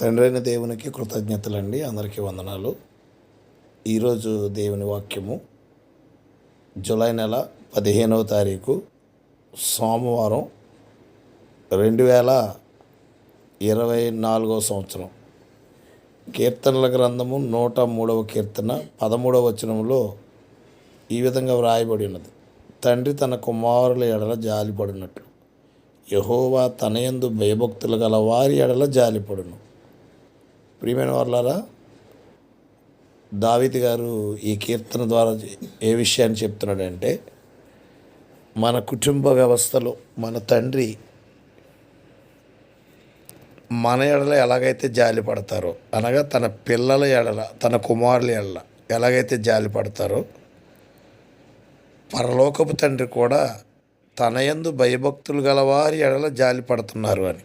తండ్రైన దేవునికి కృతజ్ఞతలండి. అందరికీ వందనాలు. ఈరోజు దేవుని వాక్యము జూలై నెల పదిహేనవ తారీఖు సోమవారం రెండు వేల ఇరవై నాలుగవ సంవత్సరం. కీర్తనల గ్రంథము నూట మూడవ కీర్తన పదమూడవ వచనంలో ఈ విధంగా వ్రాయబడి ఉన్నది. తండ్రి తన కుమారుల ఎడల జాలిపడినట్లు. యహోవా తనయందు భయభక్తులు గల వారి ఎడల జాలిపడును. ప్రియమైన వాళ్ళారా దావితి గారు ఈ కీర్తన ద్వారా ఏ విషయాన్ని చెప్తున్నాడంటే మన కుటుంబ వ్యవస్థలో మన తండ్రి మన ఎడల ఎలాగైతే జాలి పడతారో అనగా తన పిల్లల ఎడల తన కుమారుల ఎడల ఎలాగైతే జాలి పడతారో పరలోకపు తండ్రి కూడా తన యందు భయభక్తులు గలవారి ఎడల జాలి పడుతున్నారు అని.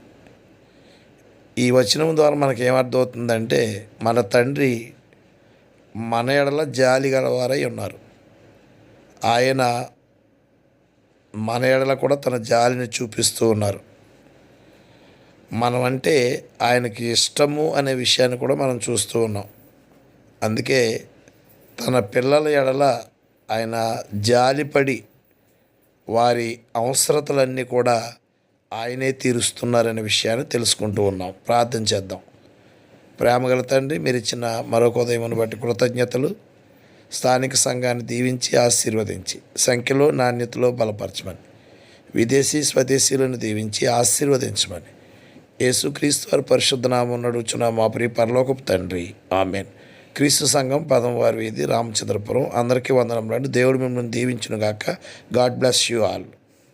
ఈ వచనం ద్వారా మనకి ఏమర్థమవుతుందంటే మన తండ్రి మన ఎడల జాలి గలవారై ఉన్నారు. ఆయన మన ఎడల కూడా తన జాలిని చూపిస్తూ ఉన్నారు. మనమంటే ఆయనకి ఇష్టము అనే విషయాన్ని కూడా మనం చూస్తూ ఉన్నాం. అందుకే తన పిల్లల ఎడల ఆయన జాలిపడి వారి అవసరతలన్నీ కూడా ఆయనే తీరుస్తున్నారనే విషయాన్ని తెలుసుకుంటూ ఉన్నాం. ప్రార్థన చేద్దాం. ప్రేమగల తండ్రి మీరు ఇచ్చిన మరొక ఉదయమును బట్టి కృతజ్ఞతలు. స్థానిక సంఘాన్ని దీవించి ఆశీర్వదించి సంఖ్యలో నాణ్యతలో బలపరచమని. విదేశీ స్వదేశీలను దీవించి ఆశీర్వదించమని. యేసుక్రీస్తు వారి పరిశుద్ధనామం నడుచున్న మా ప్రియ పరలోకపు తండ్రి. ఆమెన్. క్రీస్తు సంఘం పదం వారి వీధి రామచంద్రపురం. అందరికీ వందనం దేవుడు మిమ్మల్ని దీవించునుగాక. God bless you all.